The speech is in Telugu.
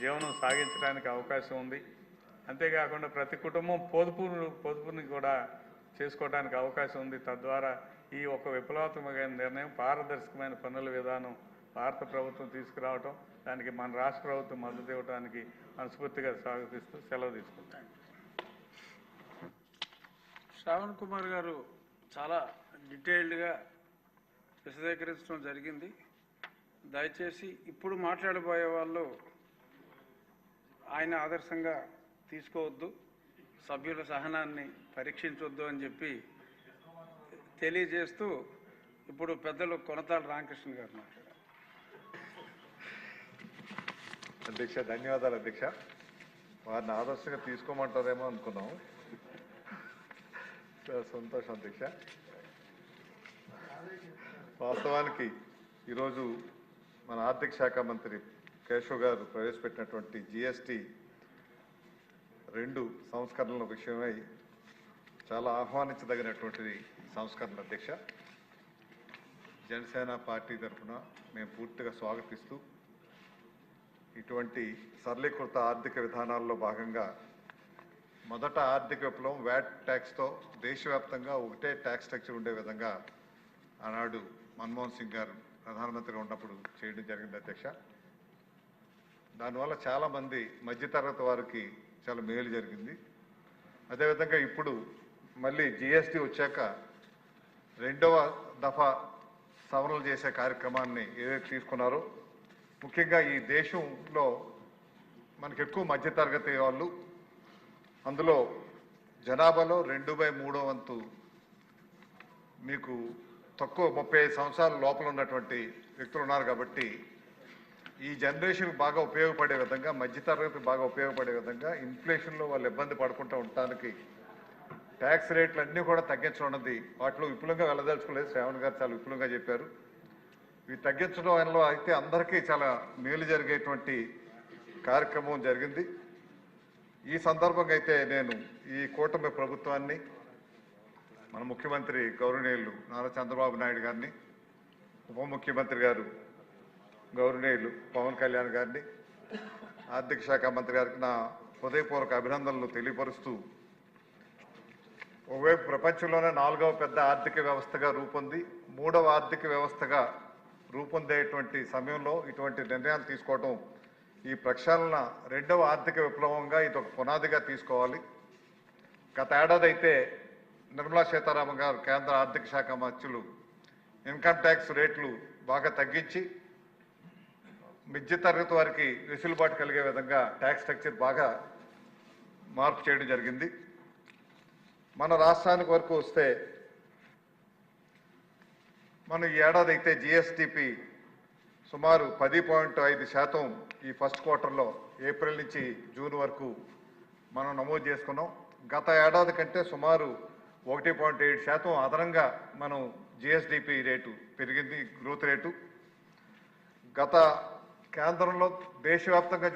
జీవనం సాగించడానికి అవకాశం ఉంది. అంతేకాకుండా ప్రతి కుటుంబం పొదుపు పొదుపుని కూడా చేసుకోవడానికి అవకాశం ఉంది. తద్వారా ఈ ఒక విప్లవాత్మకమైన నిర్ణయం పారదర్శకమైన పన్నుల విధానం భారత ప్రభుత్వం తీసుకురావటం దానికి మన రాష్ట్ర ప్రభుత్వం మద్దతు ఇవ్వడానికి మనస్ఫూర్తిగా స్వాగతిస్తూ సెలవు తీసుకుంటాను శ్రావణ్ కుమార్ గారు చాలా డీటెయిల్డ్గా విశదీకరించడం జరిగింది. దయచేసి ఇప్పుడు మాట్లాడబోయే వాళ్ళు ఆయన ఆదర్శంగా తీసుకోవద్దు సభ్యుల సహనాన్ని పరీక్షించొద్దు అని చెప్పి తెలియజేస్తూ ఇప్పుడు పెద్దలు కొనతాల రామకృష్ణ గారు మాట్లాడారు. అధ్యక్ష ధన్యవాదాలు అధ్యక్ష. వారిని ఆదర్శంగా తీసుకోమంటారేమో అనుకున్నాం. సంతోషం అధ్యక్ష. వాస్తవానికి ఈరోజు మన ఆర్థిక శాఖ మంత్రి కేశవ్ గారు ప్రవేశపెట్టినటువంటి జిఎస్టి రెండు సంస్కరణల విషయమై చాలా ఆహ్వానించదగినటువంటి సంస్కరణ అధ్యక్ష. జనసేన పార్టీ తరఫున మేము పూర్తిగా స్వాగతిస్తూ ఇటువంటి సరళీకృత ఆర్థిక విధానాల్లో భాగంగా మొదట ఆర్థిక విప్లవం వ్యాట్ ట్యాక్స్తో దేశవ్యాప్తంగా ఒకటే ట్యాక్స్ స్ట్రక్చర్ ఉండే విధంగా ఆనాడు మన్మోహన్ సింగ్ గారు ప్రధానమంత్రిగా ఉన్నప్పుడు చేయడం జరిగింది అధ్యక్ష. దానివల్ల చాలామంది మధ్యతరగతి వారికి చాలా మేలు జరిగింది. అదేవిధంగా ఇప్పుడు మళ్ళీ జిఎస్టీ వచ్చాక రెండవ దఫా సవరణలు చేసే కార్యక్రమాన్ని ఏదైతే తీసుకున్నారో ముఖ్యంగా ఈ దేశంలో మనకి ఎక్కువ మధ్యతరగతి వాళ్ళు అందులో జనాభాలో రెండు బై మూడో వంతు మీకు తక్కువ ముప్పై ఐదు సంవత్సరాల లోపల ఉన్నటువంటి వ్యక్తులు ఉన్నారు కాబట్టి ఈ జనరేషన్ బాగా ఉపయోగపడే విధంగా మధ్యతరగతి బాగా ఉపయోగపడే విధంగా ఇన్ఫ్లేషన్లో వాళ్ళు ఇబ్బంది పడకుండా ఉండటానికి ట్యాక్స్ రేట్లు అన్నీ కూడా తగ్గించడం ఉన్నది వాటిలో విపులంగా వెళ్ళదలుచుకోలేదు. శ్రావణ్ గారు చాలా విపులంగా చెప్పారు. ఇవి తగ్గించడం వల్ల అయితే అందరికీ చాలా మేలు జరిగేటువంటి కార్యక్రమం జరిగింది. ఈ సందర్భంగా అయితే నేను ఈ కూటమి ప్రభుత్వాన్ని మన ముఖ్యమంత్రి గౌరవనీయులు నారా చంద్రబాబు నాయుడు గారిని ఉప ముఖ్యమంత్రి గారు గౌరవనీయులు పవన్ కళ్యాణ్ గారిని ఆర్థిక శాఖ మంత్రి గారికి నా హృదయపూర్వక అభినందనలు తెలియపరుస్తూ ఒకవైపు ప్రపంచంలోనే నాలుగవ పెద్ద ఆర్థిక వ్యవస్థగా రూపొంది మూడవ ఆర్థిక వ్యవస్థగా రూపొందేటువంటి సమయంలో ఇటువంటి నిర్ణయాలు తీసుకోవడం ఈ ప్రక్షాళన రెండవ ఆర్థిక విప్లవంగా ఇది ఒక పునాదిగా తీసుకోవాలి. గత ఏడాది అయితే నిర్మలా సీతారామన్ గారు కేంద్ర ఆర్థిక శాఖ మంత్రులు ఇన్కమ్ ట్యాక్స్ రేట్లు బాగా తగ్గించి మధ్య తరగతి వారికి వెసులుబాటు కలిగే విధంగా ట్యాక్స్ స్ట్రక్చర్ బాగా మార్పు చేయడం జరిగింది. మన రాష్ట్రానికి వరకు వస్తే మనం ఈ ఏడాది అయితే జిఎస్టిపి సుమారు పది పాయింట్ ఐదు శాతం ఈ ఫస్ట్ క్వార్టర్లో ఏప్రిల్ నుంచి జూన్ వరకు మనం నమోదు చేసుకున్నాం. గత ఏడాది కంటే సుమారు ఒకటి పాయింట్ ఏడు శాతం అదనంగా మనం జిఎస్డిపి రేటు పెరిగింది గ్రోత్ రేటు గత కేంద్రంలో దేశవ్యాప్తంగా